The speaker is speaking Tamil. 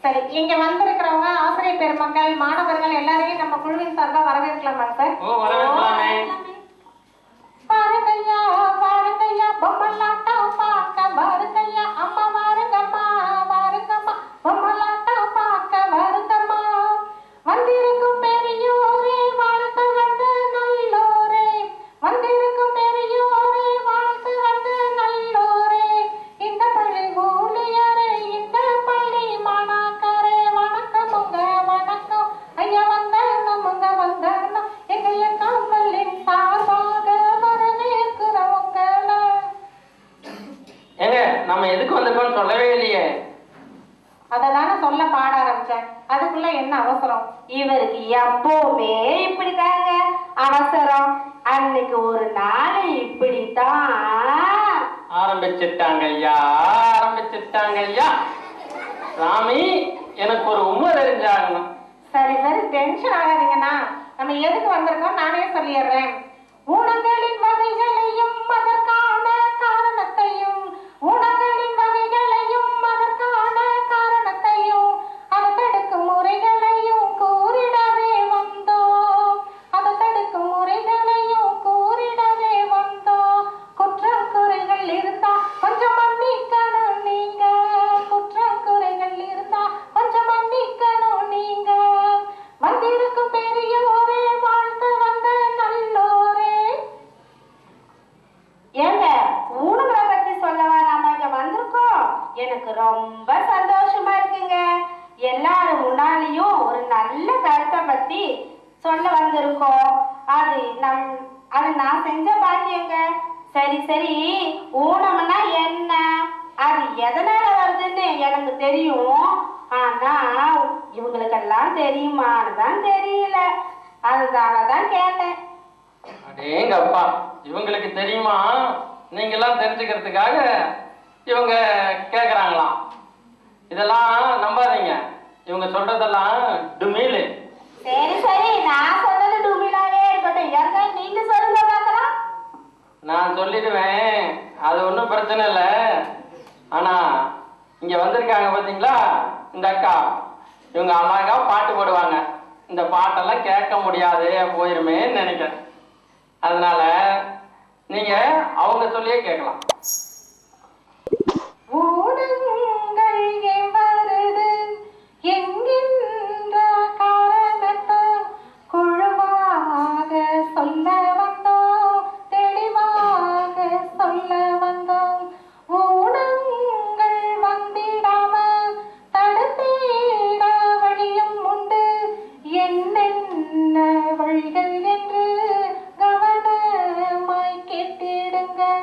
சரி இங்க வந்திருக்கிறவங்க ஆசிரியர் பெருமக்கள் மாணவர்கள் எல்லாரையும் நம்ம குழுவின் சார்பா வரவேற்கலாமா சார்? ஓ வரவேற்கலாமே. இல்லையே அதை தானே சொல்ல பாட ஆரம்பிச்சேன். அதுக்குள்ள என்ன அவசரம்? இவருக்கு எப்பவுமே இப்படிதாங்க அவசரம். அன்னைக்கு ஒரு நாள் இப்படித்தான். ஆரம்பிச்சிட்டாங்க ஐயா ஆரம்பிச்சிட்டாங்க ஐயா. சாமி எனக்கு ஒரு உண்மை தெரிஞ்சாகணும். சரி சரி டென்ஷன் ஆகாதீங்கண்ணா. நம்ம எதுக்கு வந்திருக்கோம்? நானே சொல்லிடுறேன். ஊனங்களின் வகைகளையும் எனக்கு ரொம்ப சந்தோஷமா இருக்குங்க. எல்லாரும் முன்னாலேயும் ஒரு நல்ல கருத்தை பத்தி சொல்ல வந்திருக்கோம். அது நம் அது நான் செஞ்ச பாக்கியங்க. சரி சரி ஊனம்னா என்ன? அது எதனால வருதுன்னு எனக்கு தெரியும். ஆனா இவங்களுக்கெல்லாம் தெரியுமான்னு தான் தெரியல. அதனால தான் கேட்டேன். அடேங்கப்பா இவங்களுக்கு தெரியுமா? நீங்க எல்லாம் தெரிஞ்சுக்கிறதுக்காக இவங்க கேக்குறாங்களாம். இதெல்லாம் நம்பாதீங்க. இவங்க சொல்றதெல்லாம் டுமீலு. சரி சரி. நான் சொன்னது டுமிலாவே இருக்கட்டும். எங்க நீங்க சொல்லுங்க பார்க்கலாம். நான் சொல்லிடுவேன். அது ஒன்றும் பிரச்சனை இல்லை. ஆனா இங்க வந்திருக்காங்க பாத்தீங்களா? இந்த அக்கா. இவங்க அழகா பாட்டு போடுவாங்க. இந்த பாட்டெல்லாம் கேட்க முடியாது. போயிருமேன்னு நினைக்கிறேன். அதனால நீங்க அவங்க சொல்லியே கேட்கலாம். விடுங்கள்